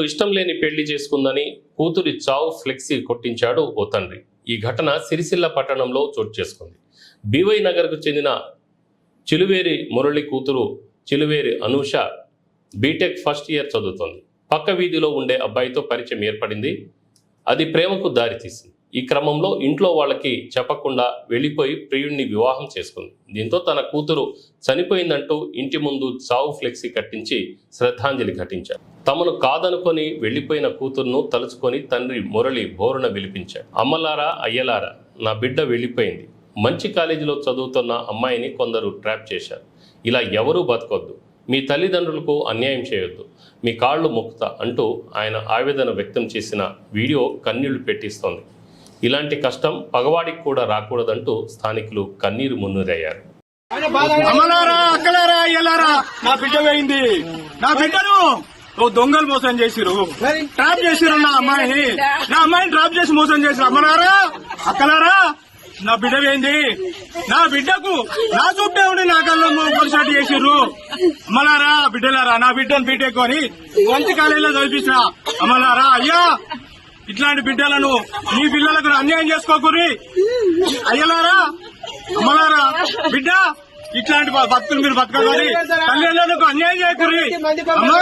తనకు ఇష్టం లేని పెళ్ళి చేసుకుందని కూతురి చావు ఫ్లెక్సీ కొట్టించాడు ఓ తండ్రి. ఈ ఘటన సిరిసిల్ల పట్టణంలో చోటు చేసుకుంది. బీవై నగర్కు చెందిన చిలువేరి మురళి కూతురు Chiluveri Anusha BTech first year చదువుతోంది. పక్క వీధిలో ఉండే అబ్బాయితో పరిచయం ఏర్పడింది. అది ప్రేమకు దారితీసింది ఈ క్రమంలో ఇంట్లో వాళ్ళకి చెప్పకుండా వెళ్ళిపోయి ప్రియుడిని వివాహం చేసుకుంది. దీంతో తన కూతురు చనిపోయిందంటూ ఇంటి ముందు చావు ఫ్లెక్సీ కట్టించి శ్రద్ధాంజలి ఘటించారు. తమను కాదనుకొని వెళ్ళిపోయిన కూతురును తలుచుకొని తండ్రి మురళి బోరున విలిపించాడు. అమ్మలారా అయ్యలారా నా బిడ్డ వెళ్ళిపోయింది. మంచి కాలేజీలో చదువుతున్న అమ్మాయిని కొందరు ట్రాప్ చేశారు. ఇలా ఎవరూ బతకొద్దు. మీ తల్లిదండ్రులకు అన్యాయం చేయొద్దు. మీ కాళ్ళు మొక్కుతా అంటూ ఆయన ఆవేదన వ్యక్తం చేసిన వీడియో కన్నీళ్ళు పెట్టిస్తోంది. ఇలాంటి కష్టం పగవాడికి కూడా రాకూడదంటూ స్థానికులు కన్నీరు మున్నీరయ్యారు. అమలారా అక్కలారా అయ్యలారా నా బిడ్డ పోయింది. నా బిడ్డను ఓ దొంగలు మోసం చేసిరు ట్రాప్ చేసిరు నా అమ్మాయిని. నా అమ్మాయిని ట్రాప్ చేసి మోసం చేసిరు అమ్మలారా అక్కలారా నా బిడ్డ ఏంది నా బిడ్డకు నా చుట్టే ఉండి నా కళ్ళు పొలిసాటి చేసిర్రు. అమ్మలారా బిడ్డలారా నా బిడ్డను బీటెక్ అని మంచి కాలేజీలో చదివించిన అమ్మలారా అయ్యా ఇట్లాంటి బిడ్డలను మీ పిల్లలకు అన్యాయం చేసుకోకూరి. అయ్యలారా అమ్మలారా బిడ్డ ఇట్లాంటి భక్తులు బతుకులు మీరు బతకాలి తల్లిదండ్రులకు అన్యాయం చేయకూరి. అమ్మా